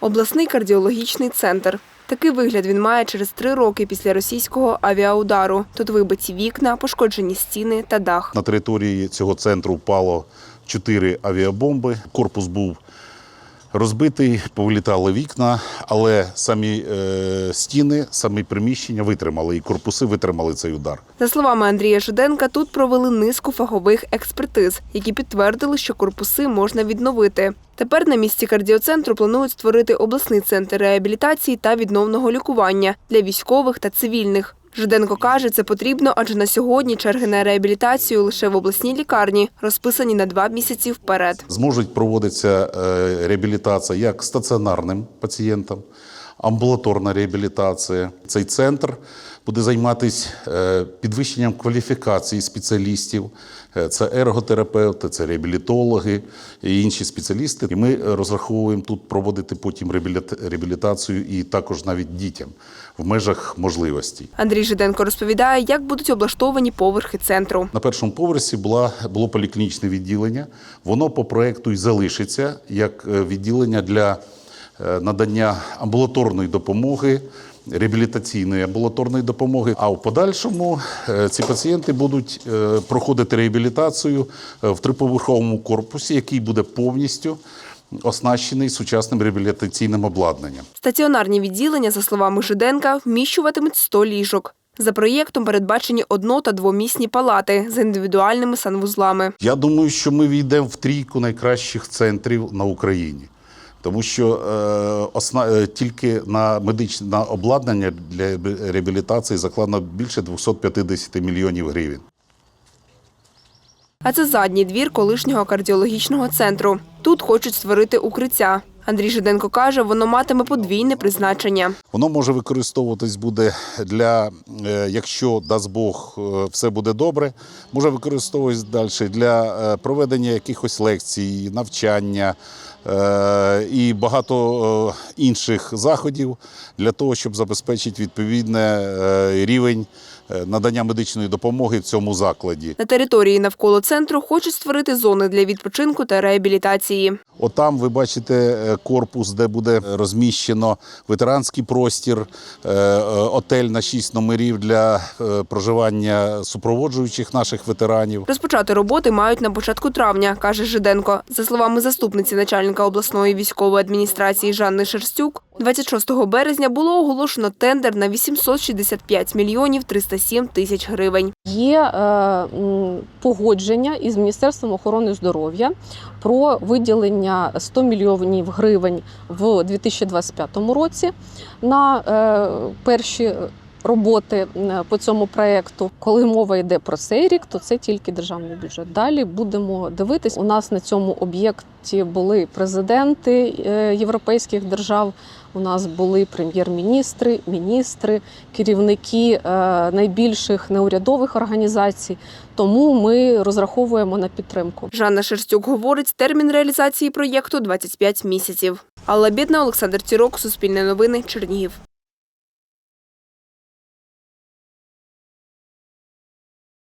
Обласний кардіологічний центр. Такий вигляд він має через три роки після російського авіаудару. Тут вибиті вікна, пошкоджені стіни та дах. На території цього центру впало чотири авіабомби. Корпус був розбитий, повилітали вікна, але самі е, стіни, самі приміщення витримали, і корпуси витримали цей удар. За словами Андрія Жиденка, тут провели низку фахових експертиз, які підтвердили, що корпуси можна відновити. Тепер на місці кардіоцентру планують створити обласний центр реабілітації та відновного лікування для військових та цивільних. Жиденко каже, це потрібно, адже на сьогодні черги на реабілітацію лише в обласній лікарні розписані на два місяці вперед. Зможуть проводитися е, реабілітація як стаціонарним пацієнтам, амбулаторна реабілітація. Цей центр буде займатися е, підвищенням кваліфікації спеціалістів. Е, Це ерготерапевти, це реабілітологи і інші спеціалісти. І ми розраховуємо тут проводити потім реабілітацію і також навіть дітям в межах можливостей. Андрій Жиденко розповідає, як будуть облаштовані поверхи центру. На першому поверсі була, було поліклінічне відділення. Воно по проекту і залишиться як е, відділення для надання амбулаторної допомоги, реабілітаційної амбулаторної допомоги. А в подальшому е, ці пацієнти будуть е, проходити реабілітацію е, в триповерховому корпусі, який буде повністю оснащений сучасним реабілітаційним обладнанням. Стаціонарні відділення, за словами Жиденка, вміщуватимуть 100 ліжок. За проєктом передбачені одно- та двомісні палати з індивідуальними санвузлами. Я думаю, що ми війдемо в трійку найкращих центрів на Україні. Тому що е, осна, е, тільки на медичне на обладнання для реабілітації закладено більше 250 мільйонів гривень. А це задній двір колишнього кардіологічного центру. Тут хочуть створити укриття. Андрій Жиденко каже, воно матиме подвійне призначення. Воно може використовуватись буде для, е, якщо дасть Бог, е, все буде добре, може використовуватись далі для е, проведення якихось лекцій, навчання і багато інших заходів для того, щоб забезпечити відповідний рівень надання медичної допомоги в цьому закладі. На території навколо центру хочуть створити зони для відпочинку та реабілітації. Отам ви бачите е, корпус, де буде розміщено ветеранський простір, е, е, отель на 6 номерів для е, проживання супроводжуючих наших ветеранів. Розпочати роботи мають на початку травня, каже Жиденко. За словами заступниці начальника обласної військової адміністрації Жанни Шерстюк, 26 березня було оголошено тендер на 865 мільйонів 307 тисяч гривень. Є е, погодження із Міністерством охорони здоров'я про виділення 100 мільйонів гривень в 2025 році на е, перші роботи по цьому проєкту. Коли мова йде про цей рік, то це тільки державний бюджет. Далі будемо дивитись. У нас на цьому об'єкті були президенти е, європейських держав. У нас були прем'єр-міністри, міністри, керівники е, найбільших неурядових організацій. Тому ми розраховуємо на підтримку. Жанна Шерстюк говорить, термін реалізації проєкту 25 місяців. Алла Бідна, Олександр Цірок, Суспільне новини, Чернігів.